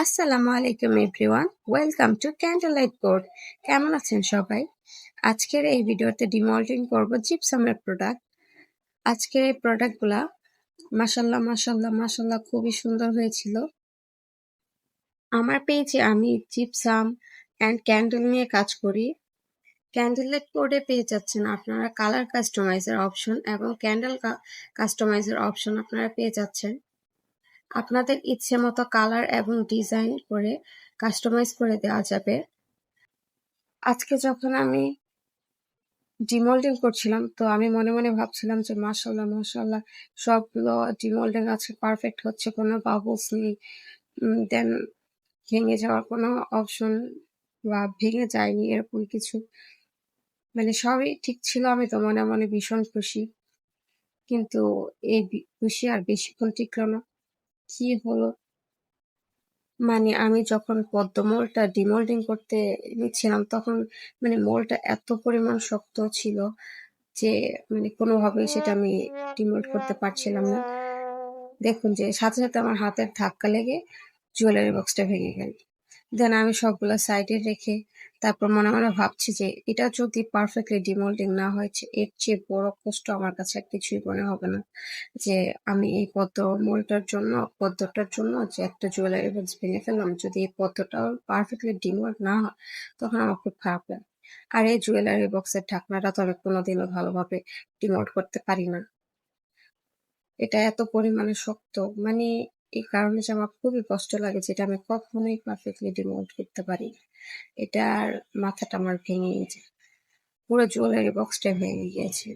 আসসালামু আলাইকুম everyone welcome to candle light board কেমন আছেন সবাই? আজকের এই ভিডিওতে ডিমল্টিং করব জিপসামের প্রোডাক্ট আজকের এই প্রোডাক্টগুলা মাসাল্লাহ মাসাল্লাহ মাসাল্লাহ খুবই সুন্দর হয়েছিল। আমার পেজে আমি জিপসাম অ্যান্ড ক্যান্ডেল নিয়ে কাজ করি। ক্যান্ডেল লাইট বোর্ডে পেয়ে যাচ্ছেন আপনারা কালার কাস্টমাইজের অপশন এবং ক্যান্ডেল কাস্টমাইজের অপশন আপনারা পেয়ে যাচ্ছেন। আপনাদের ইচ্ছে মতো কালার এবং ডিজাইন করে, কাস্টমাইজ করে দেওয়া যাবে। আজকে যখন আমি ডিমোল্ডিং করছিলাম, তো আমি মনে মনে ভাবছিলাম যে মাসাল্লাহ মাসাল্লাহ সবগুলো ডিমোল্ডিং আছে, পারফেক্ট হচ্ছে, কোনো বাবলস নেই। দেন ভেঙে যাওয়ার কোনো অপশন বা ভেঙে যায়নি, এরকম কিছু। মানে সবই ঠিক ছিল, আমি তো মনে মনে ভীষণ খুশি। কিন্তু এই খুশি আর বেশিক্ষণ টিকলো না। কি হলো? মানে আমি যখন পদ্ম মোলটা ডিমোল্ডিং করতে নিচ্ছিলাম তখন মানে মোলটা এত পরিমাণ শক্ত ছিল যে মানে কোনোভাবেই সেটা আমি ডিমোল্ড করতে পারছিলাম না। দেখুন যে সাথে সাথে আমার হাতের ধাক্কা লেগে জুয়েলারি বক্সটা ভেঙে গেল। দেন আমি সবগুলো সাইডে রেখে তারপর মনে মনে ভাবছি যে এটা যদি পারফেক্টলি ডিমোল্ডিং না হয়েছে এর চেয়ে বড় কষ্ট আমার কাছে কিছুই মনে হবে না। যে আমি এই পদ্ম মোলটার জন্য, পদ্মটার জন্য যে একটা জুয়েলারি বক্স ভেঙে ফেললাম, যদি এই পদ্মটাও পারফেক্টলি ডিমোল্ড না হয়, তখন আমার খুব খারাপ লাগে। আর এই জুয়েলারি বক্সের ঢাকনাটা তো আমি কোনোদিনও ভালোভাবে ডিমোল্ড করতে পারি না। এটা এত পরিমাণে শক্ত মানে এই কারণে যে আমার খুবই কষ্ট লাগে যেটা আমি কখনোই পারফেক্টলি ডিমোল্ড করতে পারি এটার মাথাটা আমার ভেঙে গেছে। পুরো জুয়েলারি বক্সটা ভেঙে গিয়েছে।